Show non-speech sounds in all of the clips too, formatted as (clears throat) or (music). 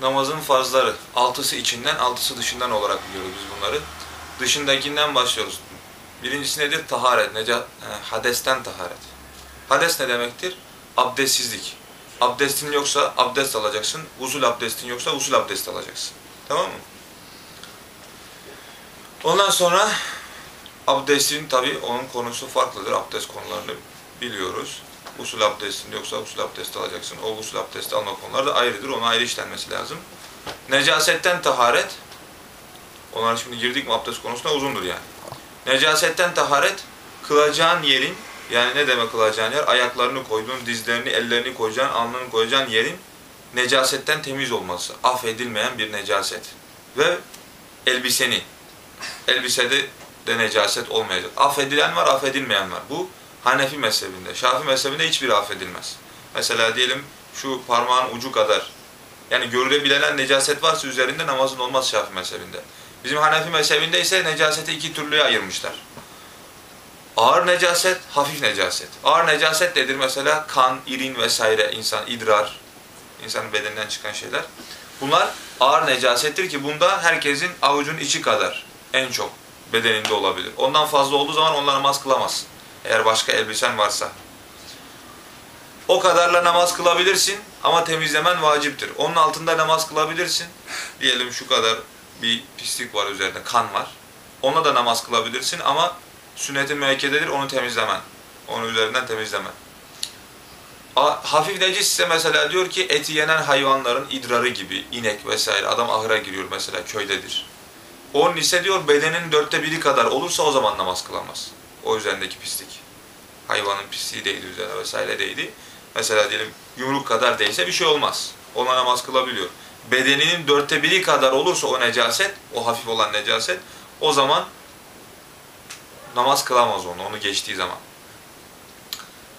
Namazın farzları. Altısı içinden, altısı dışından olarak biliyoruz biz bunları. Dışındakinden başlıyoruz. Birincisi nedir? Taharet. Neca, hadesten taharet. Hades ne demektir? Abdestsizlik. Abdestin yoksa abdest alacaksın. Usul abdestin yoksa usul abdest alacaksın. Tamam mı? Ondan sonra abdestin tabi onun konusu farklıdır. Abdest konularını biliyoruz. Usul abdestin yoksa usul abdest alacaksın. O usul abdesti alma konuları da ayrıdır. Ona ayrı işlenmesi lazım. Necasetten taharet. Onlara şimdi girdik mi abdest konusuna uzundur yani. Necasetten taharet kılacağın yerin yani ne demek kılacağın yer? Ayaklarını koyduğun, dizlerini, ellerini koyacağın, alnını koyacağın yerin necasetten temiz olması. Affedilmeyen bir necaset. Ve elbiseni. Elbisede de necaset olmayacak. Affedilen var, affedilmeyen var. Bu Hanefi mezhebinde. Şafi mezhebinde hiçbir affedilmez. Mesela diyelim şu parmağın ucu kadar yani görülebilen necaset varsa üzerinde namazın olmaz Şafi mezhebinde. Bizim Hanefi mezhebinde ise necaseti iki türlüye ayırmışlar. Ağır necaset, hafif necaset. Ağır necaset nedir mesela? Kan, irin vesaire, insan, idrar, insanın bedeninden çıkan şeyler. Bunlar ağır necasettir ki bunda herkesin avucun içi kadar en çok bedeninde olabilir. Ondan fazla olduğu zaman onlara namaz kılamazsın. Eğer başka elbisen varsa. O kadarla namaz kılabilirsin ama temizlemen vaciptir. Onun altında namaz kılabilirsin. Diyelim şu kadar bir pislik var üzerinde, kan var. Ona da namaz kılabilirsin ama sünnet-i onu temizlemen. Onu üzerinden temizlemen. Hafif necis ise mesela diyor ki eti yenen hayvanların idrarı gibi, inek vesaire. Adam ahıra giriyor mesela köydedir. Onun ise diyor bedenin dörtte biri kadar olursa o zaman namaz kılamaz. O üzerindeki pislik. Hayvanın pisliği değdi üzerine vesaire değdi. Mesela diyelim yumruk kadar değse bir şey olmaz. Ona namaz kılabiliyor. Bedeninin dörtte biri kadar olursa o necaset, o hafif olan necaset, o zaman namaz kılamaz onu, onu geçtiği zaman.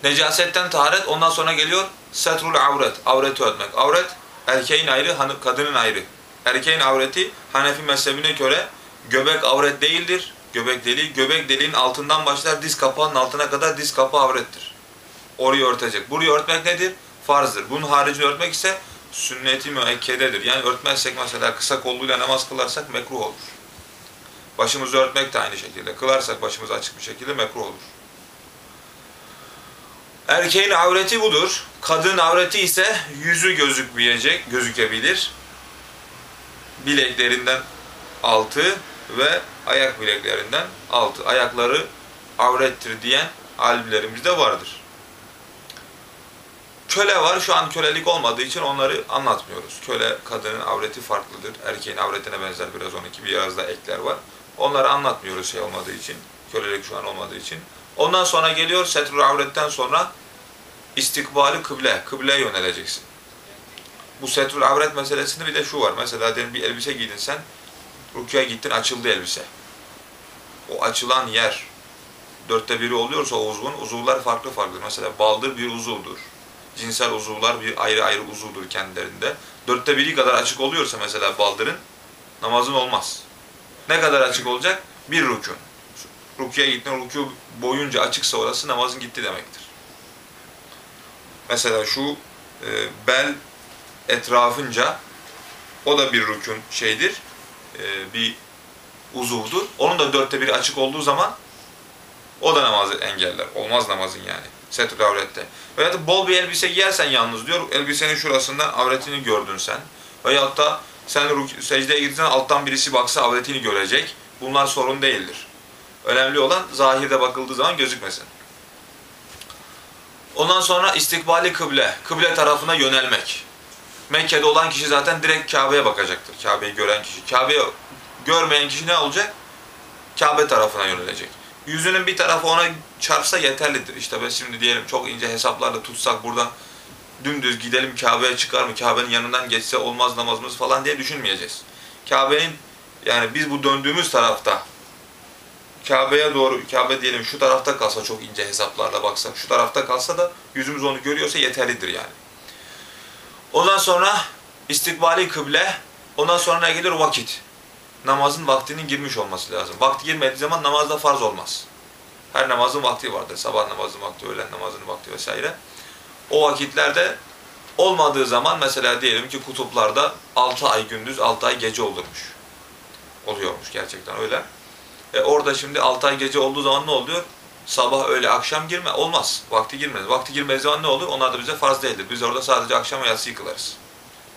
Necasetten taharet, ondan sonra geliyor setrul avret, avreti örtmek. Avret, erkeğin ayrı, kadının ayrı. Erkeğin avreti Hanefi mezhebine göre göbek avret değildir. Göbek deliği, göbek deliğin altından başlar diz kapağının altına kadar diz kapağı avrettir. Orayı örtecek. Burayı örtmek nedir? Farzdır. Bunun haricini örtmek ise sünneti müekkededir. Yani örtmezsek mesela kısa kolluyla namaz kılarsak mekruh olur. Başımızı örtmek de aynı şekilde. Kılarsak başımız açık bir şekilde mekruh olur. Erkeğin avreti budur. Kadın avreti ise yüzü gözükmeyecek, gözükebilir. Bileklerinden altı ve ayak bileklerinden altı. Ayakları avrettir diyen alimlerimiz de vardır. Köle var. Şu an kölelik olmadığı için onları anlatmıyoruz. Köle kadının avreti farklıdır. Erkeğin avretine benzer biraz onunki. Biraz da ekler var. Onları anlatmıyoruz şey olmadığı için. Kölelik şu an olmadığı için. Ondan sonra geliyor setrul avretten sonra istikbali kıble. Kıbleye yöneleceksin. Bu setrul avret meselesinde bir de şu var. Mesela diyelim bir elbise giydin sen. Rukiye gittin açıldı elbise. O açılan yer dörtte biri oluyorsa o uzvun, uzuvlar farklı farklı. Mesela baldır bir uzuvdur. Cinsel uzuvlar bir ayrı ayrı uzuvdur kendilerinde. Dörtte biri kadar açık oluyorsa mesela baldırın namazın olmaz. Ne kadar açık olacak? Bir rükû. Rukiye gittin, rükû boyunca açıksa orası namazın gitti demektir. Mesela şu e, bel etrafınca o da bir rükün şeydir, bir uzuvdur. Onun da dörtte biri açık olduğu zaman o da namazı engeller. Olmaz namazın yani. Setrül avrette. Veya da bol bir elbise giyersen yalnız diyor, elbisenin şurasından avretini gördün sen. Veyahut da sen secdeye gitsen alttan birisi baksa avretini görecek. Bunlar sorun değildir. Önemli olan zahirde bakıldığı zaman gözükmesin. Ondan sonra istikbali kıble, kıble tarafına yönelmek. Mekke'de olan kişi zaten direkt Kabe'ye bakacaktır. Kabe'yi gören kişi. Kabe'yi görmeyen kişi ne olacak? Kabe tarafına yönelecek. Yüzünün bir tarafı ona çarpsa yeterlidir. İşte ben şimdi diyelim çok ince hesaplarla tutsak buradan dümdüz gidelim Kabe'ye çıkar mı? Kabe'nin yanından geçse olmaz namazımız falan diye düşünmeyeceğiz. Kabe'nin yani biz bu döndüğümüz tarafta Kabe'ye doğru, Kabe diyelim şu tarafta kalsa çok ince hesaplarla baksak, şu tarafta kalsa da yüzümüz onu görüyorsa yeterlidir yani. Ondan sonra istikbali kıble, ondan sonra ne gelir? Vakit. Namazın vaktinin girmiş olması lazım. Vakti girmediği zaman namazda farz olmaz. Her namazın vakti vardır. Sabah namazının vakti, öğlen namazının vakti vesaire. O vakitlerde olmadığı zaman mesela diyelim ki kutuplarda 6 ay gündüz, 6 ay gece olurmuş. Oluyormuş gerçekten öyle. E orada şimdi 6 ay gece olduğu zaman ne oluyor? Sabah öyle akşam girme olmaz. Vakti girmez. Vakti girmediği zaman ne olur? Onlar da bize farz değildir. Biz orada sadece akşam ve kılarız.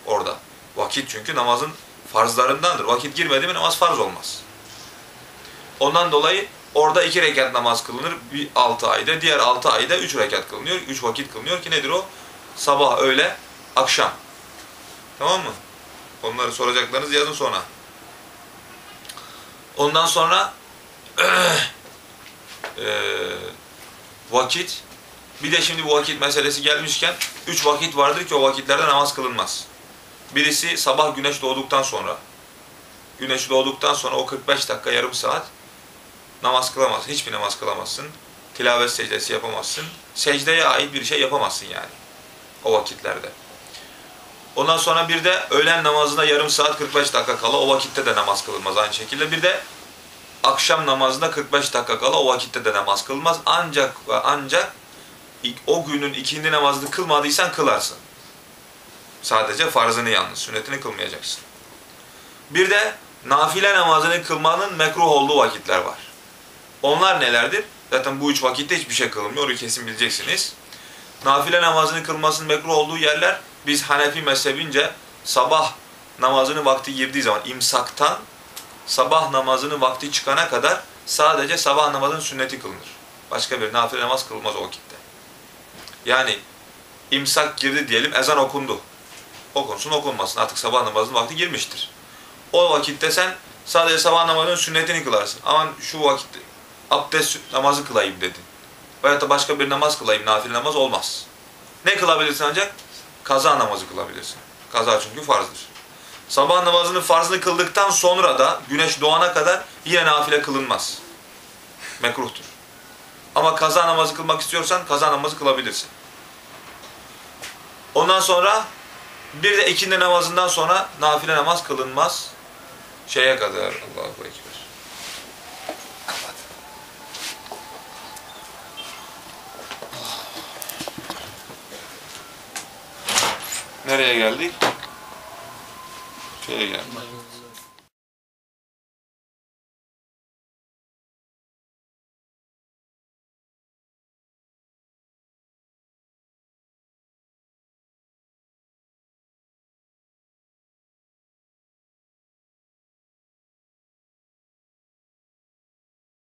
Orada. Vakit çünkü namazın farzlarındandır. Vakit girmedi mi namaz farz olmaz. Ondan dolayı orada iki rekat namaz kılınır. Bir altı ayda, diğer altı ayda üç rekat kılınıyor. Üç vakit kılınıyor ki nedir o? Sabah, öğle, akşam. Tamam mı? Onları soracaklarınızı yazın sonra. Ondan sonra (clears throat) eee, vakit bir de şimdi bu vakit meselesi gelmişken üç vakit vardır ki o vakitlerde namaz kılınmaz. Birisi sabah güneş doğduktan sonra. Güneş doğduktan sonra o 45 dakika yarım saat namaz kılamazsın. Hiçbir namaz kılamazsın. Tilavet secdesi yapamazsın. Secdeye ait bir şey yapamazsın yani. O vakitlerde. Ondan sonra bir de öğlen namazına yarım saat 45 dakika kala o vakitte de namaz kılınmaz aynı şekilde. Bir de akşam namazında 45 dakika kala o vakitte de namaz kılmaz. Ancak ancak o günün ikindi namazını kılmadıysan kılarsın. Sadece farzını yalnız, sünnetini kılmayacaksın. Bir de nafile namazını kılmanın mekruh olduğu vakitler var. Onlar nelerdir? Zaten bu üç vakitte hiçbir şey kılınmıyor, onu kesin bileceksiniz. Nafile namazını kılmasının mekruh olduğu yerler, biz Hanefi mezhebince sabah namazının vakti girdiği zaman imsaktan sabah namazının vakti çıkana kadar sadece sabah namazının sünneti kılınır. Başka bir nafile namaz kılmaz o vakitte. Yani imsak girdi diyelim, ezan okundu. Okunsun okunmasın. Artık sabah namazının vakti girmiştir. O vakitte sen sadece sabah namazının sünnetini kılarsın. Aman şu vakitte abdest namazı kılayım dedin. Veyahut da başka bir namaz kılayım, nafile namaz olmaz. Ne kılabilirsin ancak? Kaza namazı kılabilirsin. Kaza çünkü farzdır. Sabah namazının farzını kıldıktan sonra da güneş doğana kadar yine nafile kılınmaz. Mekruhtur. Ama kaza namazı kılmak istiyorsan kaza namazı kılabilirsin. Ondan sonra bir de ikindi namazından sonra nafile namaz kılınmaz. Şeye kadar Allahu Ekber. Nereye geldik? Şeye geldik.